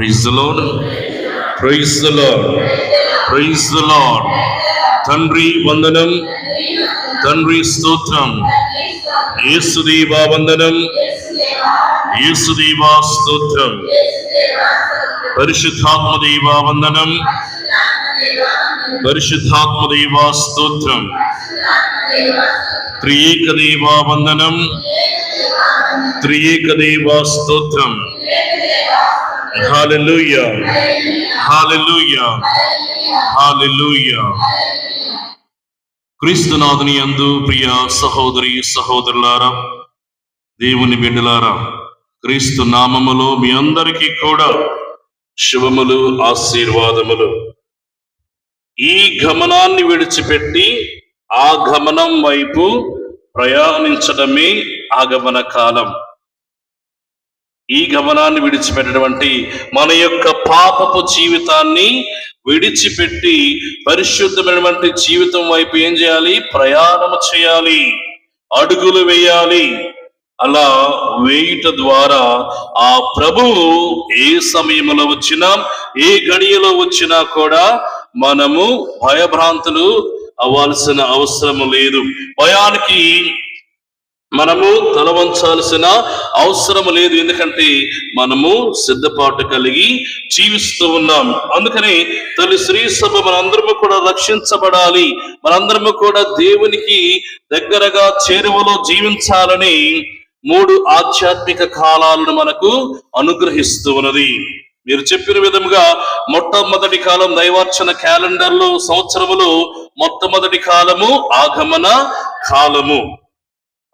Praise Lord praise Lord praise Lord தன்றி வந்தனம் தன்றி ஸ்தோத்திரம் இயேசு தேவா வந்தனம் இயேசு தேவா ஸ்தோத்திரம் பரிசுத்தாத்ம தேவா வந்தனம் பரிசுத்தாத்ம தேவா ஸ்தோத்திரம் ത്രിയേക ദേവാവന്ദനം ത്രിയേക ദേവാസ്തോത്രം Hallelujah. Hallelujah. Hallelujah. క్రీస్తు హల్లెలూయా క్రీస్తునాథుని యందు ప్రియ సహోదరి సహోదరులారా దేవుని బిడ్డలారా క్రీస్తు నామములో మీ అందరికీ కూడా శుభములు ఆశీర్వాదములు ఈ గమనాన్ని విడిచిపెట్టి ఆ గమనం వైపు ప్రయాణించడమే ఆగమన కాలం ఈ గమనాన్ని విడిచిపెట్టటువంటి మన యొక్క పాపపు జీవితాన్ని విడిచిపెట్టి పరిశుద్ధమైనటువంటి జీవితం వైపు ఏం చేయాలి? ప్రయాణం చేయాలి. అడుగులు వేయాలి. అలా వేయుట ద్వారా ఆ ప్రభువు ఏ సమయంలో వచ్చినా ఏ గడియలో వచ్చినా కూడా మనము భయభ్రాంతులు అవ్వాల్సిన అవసరం లేదు. భయానికి మనము తల వంచాల్సిన అవసరం లేదు. ఎందుకంటే మనము సిద్ధపాటు కలిగి జీవిస్తూ ఉన్నాం. అందుకని తల్లి శ్రీ సభ మనందరము కూడా రక్షించబడాలి. మనందరము కూడా దేవునికి దగ్గరగా చేరువలో జీవించాలని మూడు ఆధ్యాత్మిక కాలాలను మనకు అనుగ్రహిస్తూ ఉన్నది. మీరు చెప్పిన విధముగా మొట్టమొదటి కాలం దైవార్చన క్యాలెండర్లో సంవత్సరములో మొట్టమొదటి కాలము ఆగమన కాలము.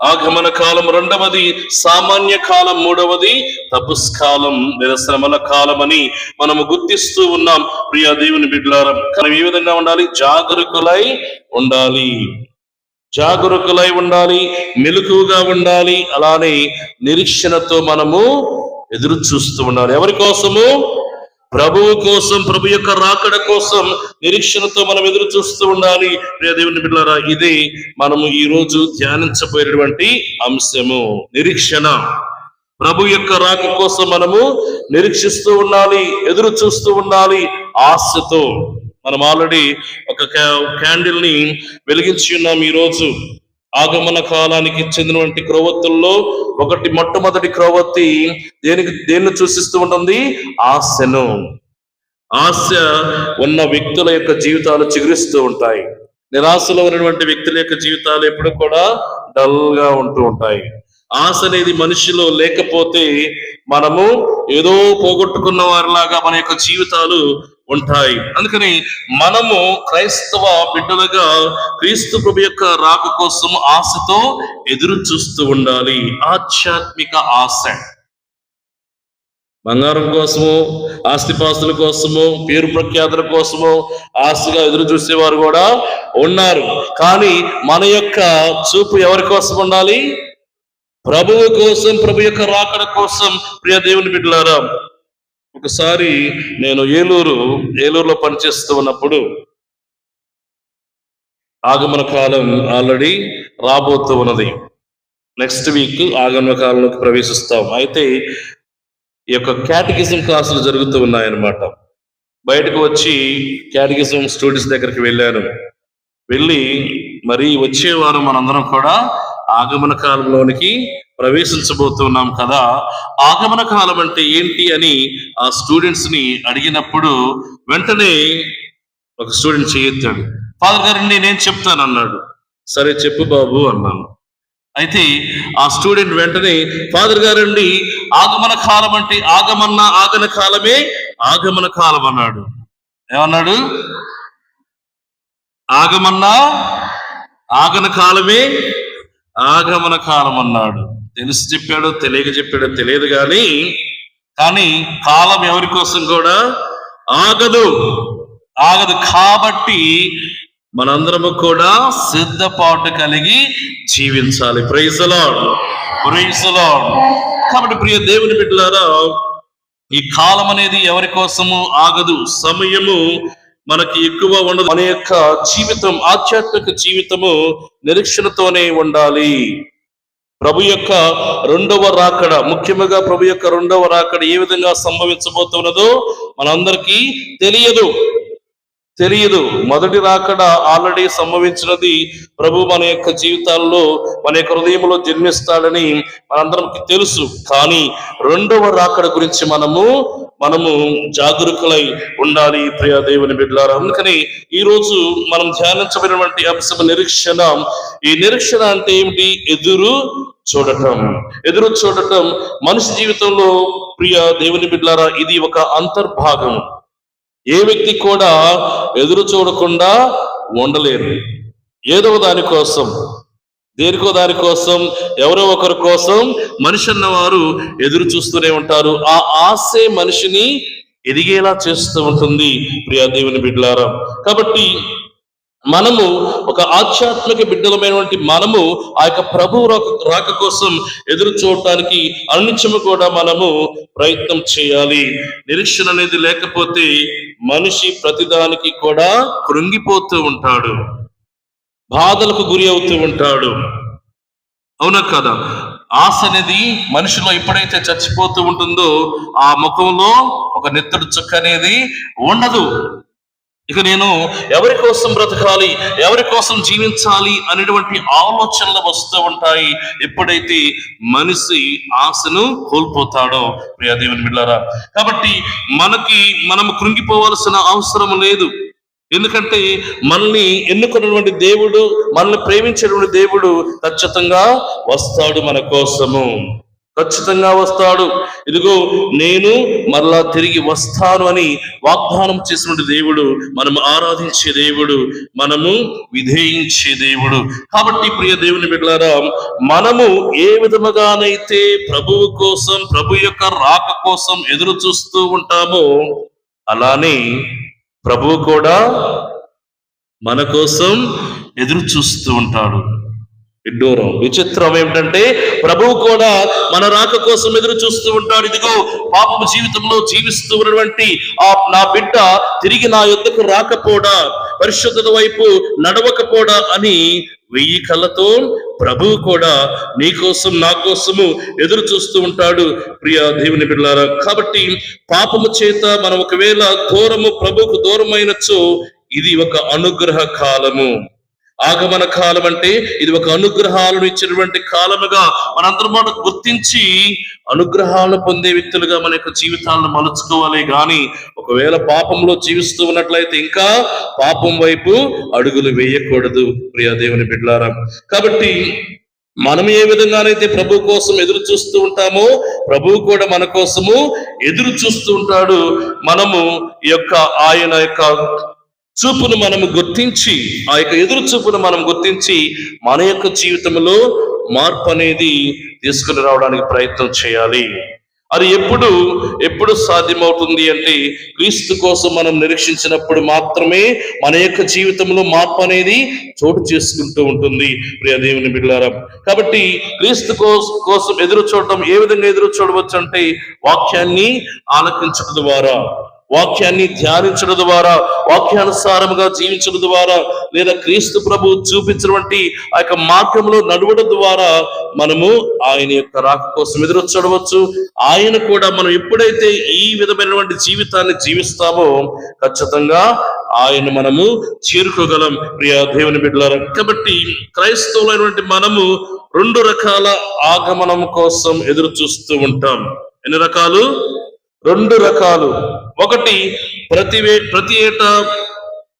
ఆగమన కాలం రెండవది సామాన్య కాలం మూడవది తపస్కాలం లేదా శ్రమల కాలం అని మనము గుర్తిస్తూ ఉన్నాం. ప్రియా దేవుని బిడ్లారా మనం ఏ విధంగా ఉండాలి? జాగరూకులై ఉండాలి. జాగరూకులై ఉండాలి మెలకుగా ఉండాలి అలానే నిరీక్షణతో మనము ఎదురు చూస్తూ ఉండాలి. ఎవరి కోసము? ప్రభువు కోసం ప్రభు యొక్క రాకడ కోసం నిరీక్షణతో మనం ఎదురు చూస్తూ ఉండాలి. దేవుని బిడ్డారా ఇది మనము ఈ రోజు ధ్యానించబోయేటువంటి అంశము నిరీక్షణ. ప్రభు యొక్క రాక కోసం మనము నిరీక్షిస్తూ ఉండాలి ఎదురు చూస్తూ ఉండాలి ఆశతో. మనం ఆల్రెడీ ఒక క్యాండిల్ని వెలిగించి ఉన్నాం ఈ రోజు. ఆగమన కాలానికి చెందినటువంటి క్రొవ్వొత్తుల్లో ఒకటి మొట్టమొదటి క్రొవ్వొత్తి దేనికి దేన్ని సూచిస్తూ ఉంటుంది? ఆశను. ఆశ ఉన్న వ్యక్తుల యొక్క జీవితాలు చిగురిస్తూ ఉంటాయి. నిరాశలో ఉన్నటువంటి వ్యక్తుల యొక్క జీవితాలు ఎప్పుడు కూడా డల్గా ఉంటూ ఉంటాయి. ఆశ అనేది మనిషిలో లేకపోతే మనము ఏదో పోగొట్టుకున్న వారిలాగా మన యొక్క జీవితాలు ఉంటాయి. అందుకని మనము క్రైస్తవ బిడ్డలుగా క్రీస్తు ప్రభు యొక్క రాక కోసం ఆశతో ఎదురు చూస్తూ ఉండాలి. ఆధ్యాత్మిక ఆశ. బంగారం కోసము ఆస్తిపాస్తుల కోసము పేరు ప్రఖ్యాతుల కోసము ఆశగా ఎదురు చూసేవారు కూడా ఉన్నారు. కానీ మన యొక్క చూపు ఎవరి కోసం ఉండాలి? ప్రభువు కోసం ప్రభు యొక్క రాకడ కోసం ప్రియ దేవుని బిడ్డలారా ఒకసారి నేను ఏలూరు ఏలూరులో పనిచేస్తూ ఉన్నప్పుడు ఆగమన కాలం ఆల్రెడీ రాబోతూ ఉన్నది. నెక్స్ట్ వీక్ ఆగమన కాలంలోకి ప్రవేశిస్తాం. అయితే ఈ యొక్క క్యాటగిజం క్లాసులు జరుగుతూ ఉన్నాయన్నమాట. బయటకు వచ్చి క్యాటగిజం స్టూడెంట్స్ దగ్గరికి వెళ్ళాను. వెళ్ళి మరి వచ్చే వారం మనందరం కూడా ఆగమన కాలంలోనికి ప్రవేశించబోతున్నాం కదా. ఆగమన కాలం అంటే ఏంటి అని ఆ స్టూడెంట్స్ని అడిగినప్పుడు వెంటనే ఒక స్టూడెంట్ చేయొత్తాడు ఫాదర్ గారిని నేను చెప్తాను అన్నాడు సరే చెప్పు బాబు అన్నాను. అయితే ఆ స్టూడెంట్ వెంటనే ఫాదర్ గారండి ఆగమన కాలం అంటే ఆగమన్న ఆగన కాలమే ఆగమన కాలం అన్నాడు. ఏమన్నాడు? ఆగమన్నా ఆగన కాలమే ఆగమన కాలం అన్నాడు. తెలిసి చెప్పాడో తెలియక చెప్పాడో తెలియదు కానీ కానీ కాలం ఎవరి కోసం కూడా ఆగదు. ఆగదు కాబట్టి మనందరము కూడా సిద్ధపాటు కలిగి జీవించాలి. ప్రైజ్ లార్డ్ కాబట్టి ప్రియ దేవుని బిడ్డలారా ఈ కాలం అనేది ఎవరి కోసము ఆగదు. సమయము మనకి ఎక్కువ ఉండదు. మన యొక్క జీవితం ఆధ్యాత్మిక జీవితము నిరీక్షణతోనే ఉండాలి. ప్రభు యొక్క రెండవ రాకడ ముఖ్యంగా ప్రభు యొక్క రెండవ రాకడ ఏ విధంగా సంభవించబోతున్నదో మనందరికీ తెలియదు. తెలియదు. మొదటి రాకడ ఆల్రెడీ సంభవించినది ప్రభు మన యొక్క జీవితాల్లో మన యొక్క హృదయంలో జన్మిస్తాడని మనందరికి తెలుసు. కానీ రెండవ రాకడ గురించి మనము మనము జాగరూకులై ఉండాలి ప్రియ దేవుని బిడ్డలారా. అందుకని ఈ రోజు మనం ధ్యానించబడినటువంటి అంశం నిరీక్షణ. ఈ నిరీక్షణ అంటే ఏమిటి? ఎదురు చూడటం. ఎదురు చూడటం మనిషి జీవితంలో ప్రియ దేవుని బిడ్డారా ఇది ఒక అంతర్భాగం. ఏ వ్యక్తి కూడా ఎదురు చూడకుండా ఉండలేరు. ఏదో దాని కోసం దేనికో దాని కోసం ఎవరో ఒకరి కోసం మనిషి అన్నవారు ఎదురు చూస్తూనే ఉంటారు. ఆ ఆశే మనిషిని ఎదిగేలా చేస్తూ ఉంటుంది ప్రియా దేవుని బిడ్డలారా. కాబట్టి మనము ఒక ఆధ్యాత్మిక బిడ్డలమైనటువంటి మనము ఆ యొక్క ప్రభు రాక కోసం ఎదురు చూడటానికి అనిత్యము కూడా మనము ప్రయత్నం చేయాలి. నిరీక్షణ అనేది లేకపోతే మనిషి ప్రతిదానికి కూడా కృంగిపోతూ ఉంటాడు. బాధలకు గురి అవుతూ ఉంటాడు. అవునా కదా? ఆశ అనేది మనిషిలో ఎప్పుడైతే చచ్చిపోతూ ఉంటుందో ఆ ముఖంలో ఒక నెత్తడు చుక్క అనేది ఉండదు. ఇక నేను ఎవరి కోసం బ్రతకాలి ఎవరి కోసం జీవించాలి అనేటువంటి ఆలోచనలు వస్తూ ఉంటాయి. ఎప్పుడైతే మనిషి ఆశను కోల్పోతాడో ప్రియ దేవుని బిడ్డారా. కాబట్టి మనకి మనం కృంగిపోవాల్సిన అవసరం లేదు. ఎందుకంటే మనల్ని ఎన్నుకున్నటువంటి దేవుడు మనల్ని ప్రేమించేటువంటి దేవుడు ఖచ్చితంగా వస్తాడు మన కోసము. ఖచ్చితంగా వస్తాడు. ఇదిగో నేను మరలా తిరిగి వస్తాను అని వాగ్దానం చేసినటువంటి దేవుడు మనము ఆరాధించే దేవుడు మనము విధేయించే దేవుడు. కాబట్టి ప్రియ దేవుని బిడ్డలారా మనము ఏ విధముగానైతే ప్రభువు కోసం ప్రభు యొక్క రాక కోసం ఎదురు చూస్తూ ఉంటామో అలానే ప్రభువు కూడా మన కోసం ఎదురు చూస్తూ ఉంటాడు. విడ్డూరం. విచిత్రం ఏమిటంటే ప్రభువు కూడా మన రాక కోసం ఎదురు చూస్తూ ఉంటాడు. ఇదిగో పాపపు జీవితంలో జీవిస్తూ ఉన్నటువంటి ఆ నా బిడ్డ తిరిగి నా యొద్దకు రాకపోడా పరిశుద్ధత వైపు నడవకపోడా అని వెయ్యి కళ్ళతో ప్రభువు కూడా నీ కోసం నా కోసము ఎదురు చూస్తూ ఉంటాడు. ప్రియ దేవుని బిడ్డారా కాబట్టి పాపము చేత మనం ఒకవేళ దూరము ప్రభుకు దూరమైనచో ఇది ఒక అనుగ్రహ కాలము. ఆగమన కాలం అంటే ఇది ఒక అనుగ్రహాలను ఇచ్చినటువంటి కాలముగా మనందరం మనం గుర్తించి అనుగ్రహాలు పొందే వ్యక్తులుగా మన యొక్క జీవితాలను మలుచుకోవాలి. కానీ ఒకవేళ పాపంలో జీవిస్తూ ఉన్నట్లయితే ఇంకా పాపం వైపు అడుగులు వేయకూడదు ప్రియ దేవుని బిడ్లారా కాబట్టి మనం ఏ విధంగానైతే ప్రభు కోసం ఎదురు చూస్తూ ఉంటామో ప్రభువు కూడా మన కోసము ఎదురు చూస్తూ ఉంటాడు. మనము ఈ యొక్క ఆయన యొక్క చూపును మనము గుర్తించి ఆ యొక్క ఎదురు చూపును మనం గుర్తించి మన యొక్క జీవితంలో మార్పు అనేది తీసుకుని రావడానికి ప్రయత్నం చేయాలి. అది ఎప్పుడు ఎప్పుడు సాధ్యమవుతుంది అంటే క్రీస్తు కోసం మనం నిరీక్షించినప్పుడు మాత్రమే మన యొక్క జీవితంలో మార్పు అనేది చోటు చేసుకుంటూ ఉంటుంది. ప్రియదేవుని బిడ్డారా కాబట్టి క్రీస్తు కోసం ఎదురు చూడటం ఏ విధంగా ఎదురు చూడవచ్చు అంటే వాక్యాన్ని ఆలకించడం ద్వారా వాక్యాన్ని ధ్యానించడం ద్వారా వాక్యానుసారముగా జీవించడం ద్వారా లేదా క్రీస్తు ప్రభు చూపించినటువంటి ఆ యొక్క మార్గంలో నడవడం ద్వారా మనము ఆయన యొక్క రాక కోసం ఎదురు చూడవచ్చు. ఆయన కూడా మనం ఎప్పుడైతే ఈ విధమైనటువంటి జీవితాన్ని జీవిస్తామో ఖచ్చితంగా ఆయన మనము చేరుకోగలం. ప్రియ దేవుని బిడ్డలారా కాబట్టి క్రైస్తవులైనటువంటి మనము రెండు రకాల ఆగమనం కోసం ఎదురు చూస్తూ ఉంటాం. ఎన్ని రకాలు? రెండు రకాలు. ఒకటి ప్రతి వే- ప్రతి ఏటా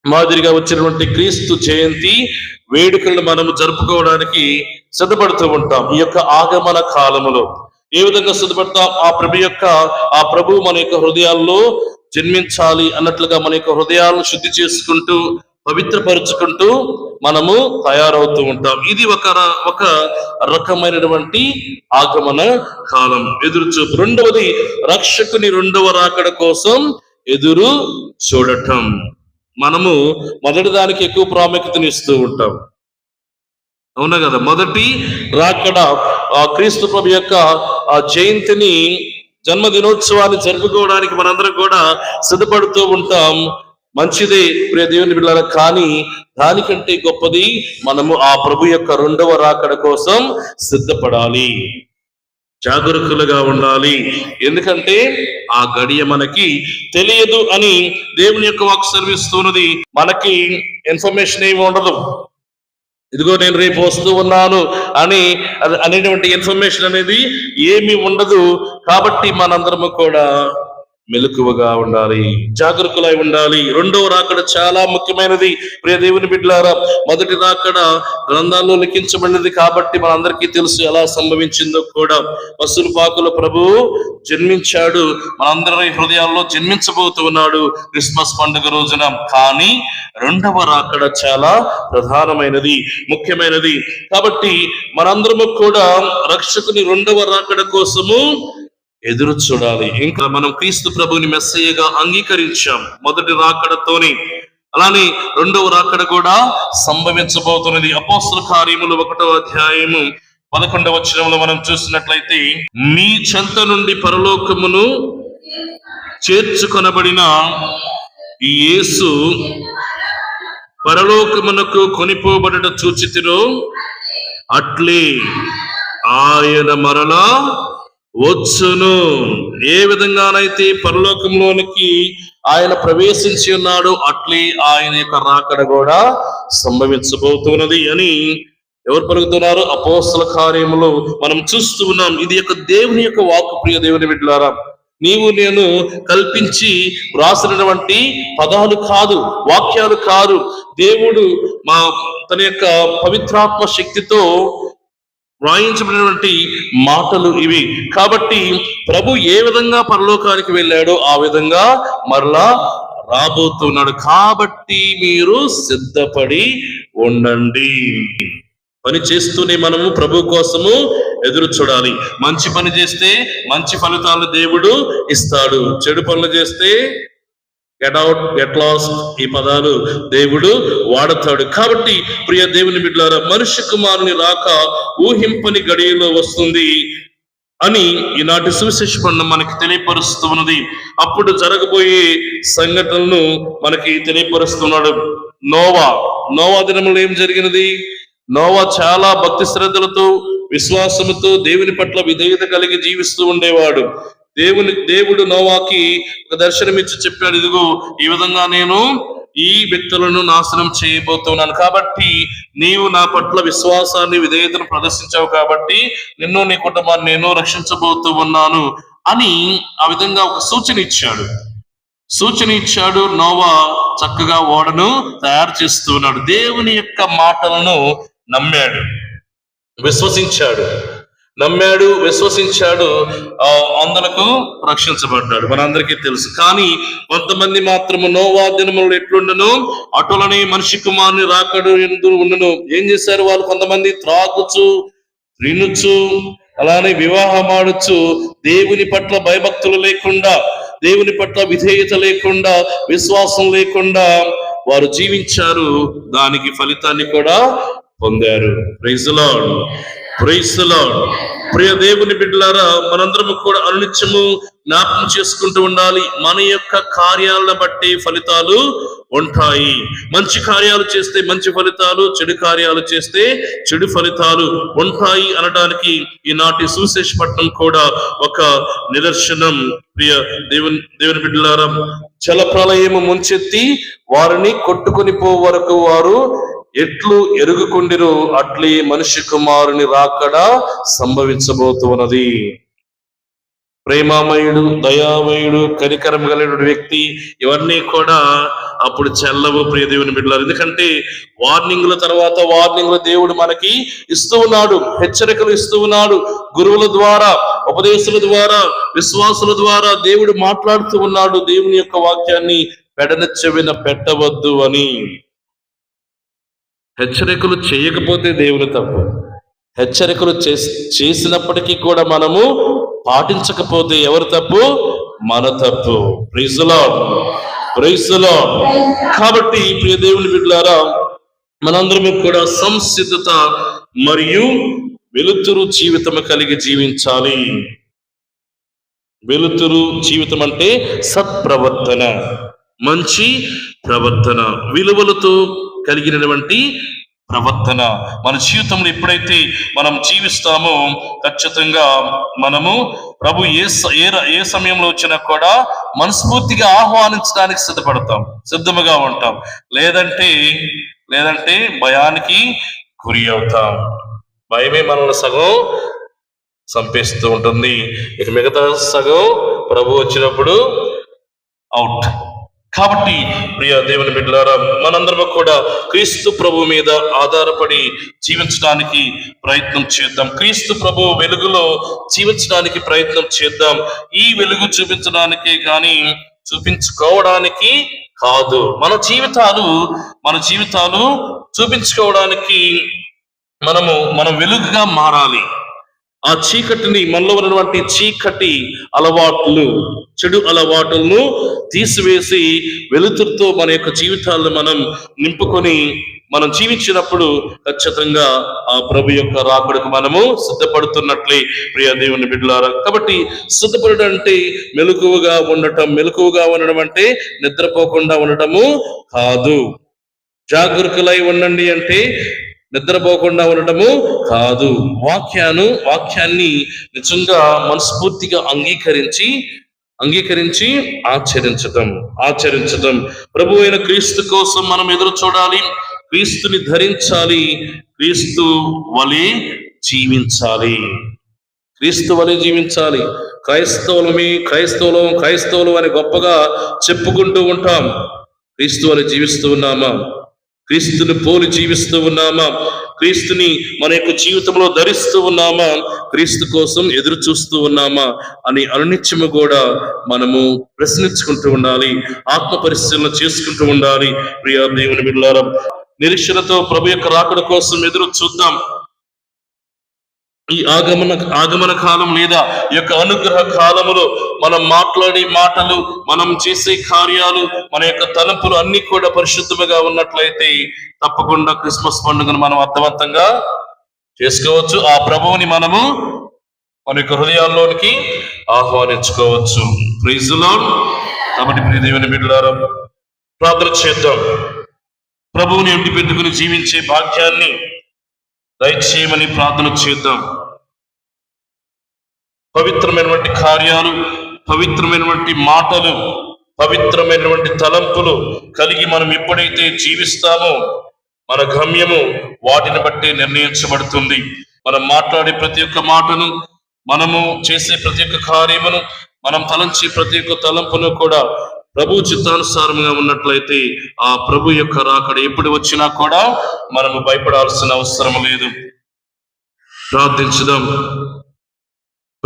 మాదిరిగా వచ్చినటువంటి క్రీస్తు జయంతి వేడుకలను మనము జరుపుకోవడానికి సిద్ధపడుతూ ఉంటాం ఈ యొక్క ఆగమన కాలములో. ఏ విధంగా సిద్ధపడతాం? ఆ ప్రభు యొక్క ఆ ప్రభు మన యొక్క హృదయాల్లో జన్మించాలి అన్నట్లుగా మన యొక్క హృదయాలను శుద్ధి చేసుకుంటూ పవిత్రపరుచుకుంటూ మనము తయారవుతూ ఉంటాం. ఇది ఒక ఒక రకమైనటువంటి ఆగమన కాలం. ఎదురు చూపు. రెండవది రక్షకుని రెండవ రాకడ కోసం ఎదురు చూడటం. మనము మొదటి దానికి ఎక్కువ ప్రాముఖ్యతను ఇస్తూ ఉంటాం. అవునా కదా? మొదటి రాకడ క్రీస్తు ప్రభు యొక్క ఆ జయంతిని జన్మదినోత్సవాన్ని జరుపుకోవడానికి మనందరం కూడా సిద్ధపడుతూ ఉంటాం. మంచిదే ప్రియ దేవుని బిడ్డల కానీ దానికంటే గొప్పది మనము ఆ ప్రభు యొక్క రెండవ రాకడ కోసం సిద్ధపడాలి. జాగరూకులుగా ఉండాలి. ఎందుకంటే ఆ గడియ మనకి తెలియదు అని దేవుని యొక్క వాక్ సర్విస్తున్నది మనకి ఇన్ఫర్మేషన్ ఏమి ఉండదు. ఇదిగో నేను రేపు వస్తూ ఉన్నాను అని అనేటువంటి ఇన్ఫర్మేషన్ అనేది ఏమీ ఉండదు. కాబట్టి మనందరము కూడా మెలకువగా ఉండాలి జాగరూకులై ఉండాలి. రెండవ రాకడ చాలా ముఖ్యమైనది. ప్రియ దేవుని బిడ్డలారా మొదటి రాకడ గ్రంథాల్లో లిఖించబడినది కాబట్టి మనందరికీ తెలుసు ఎలా సంభవించిందో కూడా. వసూలు పాకుల ప్రభు జన్మించాడు. మనందరి హృదయాల్లో జన్మించబోతున్నాడు క్రిస్మస్ పండుగ రోజున. కానీ రెండవ రాకడ చాలా ప్రధానమైనది ముఖ్యమైనది. కాబట్టి మనందరము కూడా రక్షకుని రెండవ రాకడ కోసము ఎదురు చూడాలి. ఇంకా మనం క్రీస్తు ప్రభుని మెస్సయ్యగా అంగీకరించాం మొదటి రాకడతోని. అలానే రెండవ రాకడ కూడా సంభవించబోతున్నది. అపోస్తుల కార్యములు ఒకటో అధ్యాయము పదకొండవ వచనంలో మనం చూసినట్లయితే మీ చెంత నుండి పరలోకమును చేర్చుకొనబడిన ఈ యేసు పరలోకమునకు కొనిపోబడట చూచితిరో అట్లే ఆయన మరలా వచ్చును. ఏ విధంగానైతే పరలోకంలోనికి ఆయన ప్రవేశించి ఉన్నాడు అట్లే ఆయన యొక్క రాకడ కూడా సంభవించబోతున్నది అని ఎవరు పలుకుతున్నారు? అపోస్తల కార్యములు మనం చూస్తూ ఉన్నాం. ఇది యొక్క దేవుని యొక్క వాక్ ప్రియ దేవుని బిడ్డలారా. నీవు నేను కల్పించి వ్రాసినటువంటి పదాలు కాదు వాక్యాలు కాదు. దేవుడు మా తన యొక్క పవిత్రాత్మ శక్తితో వ్రాయించబడినటువంటి మాటలు ఇవి. కాబట్టి ప్రభు ఏ విధంగా పరలోకానికి వెళ్ళాడో ఆ విధంగా మరలా రాబోతున్నాడు. కాబట్టి మీరు సిద్ధపడి ఉండండి. పని చేస్తూనే మనము ప్రభు కోసము ఎదురు చూడాలి. మంచి పని చేస్తే మంచి ఫలితాలు దేవుడు ఇస్తాడు. చెడు పనులు చేస్తే గెట్ అవుట్ గెట్ లాస్ట్ ఈ పదాలు దేవుడు వాడతాడు. కాబట్టి ప్రియ దేవుని బిడ్డారా మనుష్య కుమారుని రాక ఊహింపని గడియలో వస్తుంది అని ఈనాటి సువిశేష మనకి తెలియపరుస్తూ ఉన్నది. అప్పుడు జరగబోయే సంఘటనను మనకి తెలియపరుస్తున్నాడు నోవా. నోవా దినములు ఏం జరిగినది? నోవా చాలా భక్తి శ్రద్ధలతో విశ్వాసముతో దేవుని పట్ల విధేయత కలిగి జీవిస్తూ ఉండేవాడు. దేవుని దేవుడు నోవాకి ఒక దర్శనం ఇచ్చి చెప్పాడు ఇదిగో ఈ విధంగా నేను ఈ వ్యక్తులను నాశనం చేయబోతున్నాను. కాబట్టి నీవు నా పట్ల విశ్వాసాన్ని విధేయతను ప్రదర్శించావు కాబట్టి నిన్ను నీ కుటుంబాన్ని నేను రక్షించబోతూ ఉన్నాను. అని ఆ విధంగా ఒక సూచన ఇచ్చాడు. సూచన ఇచ్చాడు నోవా చక్కగా ఓడను తయారు చేస్తున్నాడు దేవుని యొక్క మాటలను నమ్మాడు విశ్వసించాడు. నమ్మాడు విశ్వసించాడు ఆ అందులకు రక్షించబడ్డాడు. మనందరికీ తెలుసు. కానీ కొంతమంది మాత్రము నోవా దినములు ఎట్లుండను? అటులనే మనిషి కుమారుని రాకడు ఎందు ఉండను. ఏం చేశారు వాళ్ళు కొంతమంది? త్రాగుచు రినుచు అలానే వివాహం ఆడుచు దేవుని పట్ల భయభక్తులు లేకుండా దేవుని పట్ల విధేయత లేకుండా విశ్వాసం లేకుండా వారు జీవించారు. దానికి ఫలితాన్ని కూడా పొందారు. Praise lord. ప్రియ దేవుని బిడ్డలారా మనందరము కూడా అనునిత్యము జ్ఞాపకం చేసుకుంటూ ఉండాలి. మన యొక్క కార్యాలను బట్టి ఫలితాలు ఉంటాయి. మంచి కార్యాలు చేస్తే మంచి ఫలితాలు చెడు కార్యాలు చేస్తే చెడు ఫలితాలు ఉంటాయి అనడానికి ఈనాటి సువిశేషపట్నం కూడా ఒక నిదర్శనం. ప్రియ దేవుని దేవుని బిడ్డలారా జల ప్రళయము ముంచెత్తి వారిని కొట్టుకుని పో వరకు వారు ఎట్లు ఎరుగుకుండిరు అట్లే మనిషి కుమారుని రాకడా సంభవించబోతున్నది. ప్రేమామయుడు దయామయుడు కనికరం కలిగిన వ్యక్తి ఇవన్నీ కూడా అప్పుడు చెల్లవు ప్రియదేవుని బిడ్డలారు. ఎందుకంటే వార్నింగ్ల తర్వాత వార్నింగ్లు దేవుడు మనకి ఇస్తూ ఉన్నాడు హెచ్చరికలు ఇస్తూ ఉన్నాడు గురువుల ద్వారా ఉపదేశుల ద్వారా విశ్వాసుల ద్వారా దేవుడు మాట్లాడుతూ ఉన్నాడు దేవుని యొక్క వాక్యాన్ని పెడనెచ్చవిన పెట్టవద్దు అని. హెచ్చరికలు చేయకపోతే దేవుని తప్పు. హెచ్చరికలు చేసినప్పటికీ కూడా మనము పాటించకపోతే ఎవరు తప్పు? మన తప్పు. ప్రైజులో ప్రైజులో కాబట్టి ప్రియ దేవుని బిడ్డలారా మనందరం కూడా సంసిద్ధత మరియు వెలుతురు జీవితం కలిగి జీవించాలి. వెలుతురు జీవితం అంటే సత్ప్రవర్తన. మంచి ప్రవర్తన. విలువలతో కలిగినటువంటి ప్రవర్తన. మన జీవితంలో ఎప్పుడైతే మనం జీవిస్తామో ఖచ్చితంగా మనము ప్రభు ఏ ఏ ఏ సమయంలో వచ్చినా కూడా మనస్ఫూర్తిగా ఆహ్వానించడానికి సిద్ధపడతాం. సిద్ధముగా ఉంటాం. లేదంటే లేదంటే భయానికి గురి అవుతాం. భయమే మనల్ని సగం చంపేస్తూ ఉంటుంది. ఇక మిగతా సగం ప్రభు వచ్చినప్పుడు అవుట్ కాబట్టి ప్రియ దేవుని బిడ్డలారా మనందరం కూడా క్రీస్తు ప్రభు మీద ఆధారపడి జీవించడానికి ప్రయత్నం చేద్దాం. క్రీస్తు ప్రభు వెలుగులో జీవించడానికి ప్రయత్నం చేద్దాం. ఈ వెలుగు చూపించడానికి కానీ చూపించుకోవడానికి కాదు. మన జీవితాలు మన జీవితాలు చూపించుకోవడానికి మనము మనం వెలుగుగా మారాలి. ఆ చీకటిని మనలో ఉన్నటువంటి చీకటి అలవాట్లు చెడు అలవాట్లను తీసివేసి వెలుతురుతో మన యొక్క జీవితాలను మనం నింపుకొని మనం జీవించినప్పుడు ఖచ్చితంగా ఆ ప్రభు యొక్క రాకడకు మనము సిద్ధపడుతున్నట్లే. ప్రియ దేవుని బిడ్డలారా కాబట్టి సిద్ధపడడం అంటే మెలకువగా ఉండటం మెలకువగా ఉండడం అంటే నిద్రపోకుండా ఉండటము కాదు. జాగరూకులై ఉండండి అంటే నిద్రపోకుండా ఉండటము కాదు. వాక్యాను వాక్యాన్ని నిజంగా మనస్ఫూర్తిగా అంగీకరించి అంగీకరించి ఆచరించటం ఆచరించటం. ప్రభు అయిన క్రీస్తు కోసం మనం ఎదురు చూడాలి. క్రీస్తుని ధరించాలి. క్రీస్తు వలె జీవించాలి. క్రీస్తు వలె జీవించాలి. క్రైస్తవులమే క్రైస్తవులం క్రైస్తవులు అని గొప్పగా చెప్పుకుంటూ ఉంటాం. క్రీస్తు వలె జీవిస్తూ ఉన్నామా? క్రీస్తుని పోలి జీవిస్తూ ఉన్నామా? క్రీస్తుని మన యొక్క జీవితంలో ధరిస్తూ ఉన్నామా? క్రీస్తు కోసం ఎదురు చూస్తూ ఉన్నామా? అని అనునిత్యము కూడా మనము ప్రశ్నించుకుంటూ ఉండాలి ఆత్మ పరిశీలన చేసుకుంటూ ఉండాలి. ప్రియా దేవుని బిడ్డలారా నిరీక్షణతో ప్రభు యొక్క రాకడ కోసం ఎదురు చూద్దాం. ఈ ఆగమన ఆగమన కాలం లేదా ఈ యొక్క అనుగ్రహ కాలములో మనం మాట్లాడే మాటలు మనం చేసే కార్యాలు మన యొక్క తలంపులు అన్ని కూడా పరిశుద్ధముగా ఉన్నట్లయితే తప్పకుండా క్రిస్మస్ పండుగను మనం అర్థవంతంగా చేసుకోవచ్చు. ఆ ప్రభువుని మనము మన యొక్క హృదయాల్లోనికి ఆహ్వానించుకోవచ్చు. ప్రైజ్ కాబట్టి ప్రియ దేవుని ప్రార్థన చేద్దాం. ప్రభువుని ఇంటి పెట్టుకుని జీవించే భాగ్యాన్ని దయచేయమని ప్రార్థన చేద్దాం. పవిత్రమైనటువంటి కార్యాలు పవిత్రమైనటువంటి మాటలు పవిత్రమైనటువంటి తలంపులు కలిగి మనం ఎప్పుడైతే జీవిస్తామో మన గమ్యము వాటిని బట్టి నిర్ణయించబడుతుంది. మనం మాట్లాడే ప్రతి ఒక్క మాటను మనము చేసే ప్రతి ఒక్క కార్యమును మనం తలంచే ప్రతి ఒక్క తలంపును కూడా ప్రభు చిత్తానుసారంగా ఉన్నట్లయితే ఆ ప్రభు యొక్క రాకడ ఎప్పుడు వచ్చినా కూడా మనము భయపడాల్సిన అవసరం లేదు. ప్రార్థించుదాం.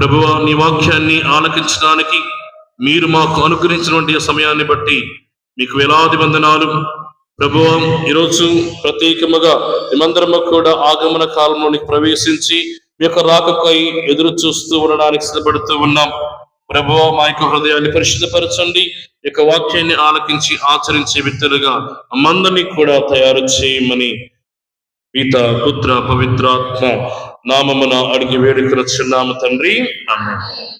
ప్రభువ నీ వాక్యాన్ని ఆలకించడానికి మీరు మాకు అనుగ్రహించినటువంటి సమయాన్ని బట్టి మీకు వేలాది వందనాలు. ప్రభువ ఈరోజు ప్రత్యేకముగా మేమందరము కూడా ఆగమన కాలంలోనికి ప్రవేశించి మీ యొక్క రాకకై ఎదురు చూస్తూ ఉండడానికి సిద్ధపడుతూ ఉన్నాం. ప్రభువ మా యొక్క హృదయాన్ని పరిశుద్ధపరచండి. యొక్క వాక్యాన్ని ఆలకించి ఆచరించే వ్యక్తులుగా మందని కూడా తయారు చేయమని. పిత పుత్ర పవిత్రాత్మ నామమున అడిగి వేడుకలు చిన్నాము తండ్రి. ఆమేన్.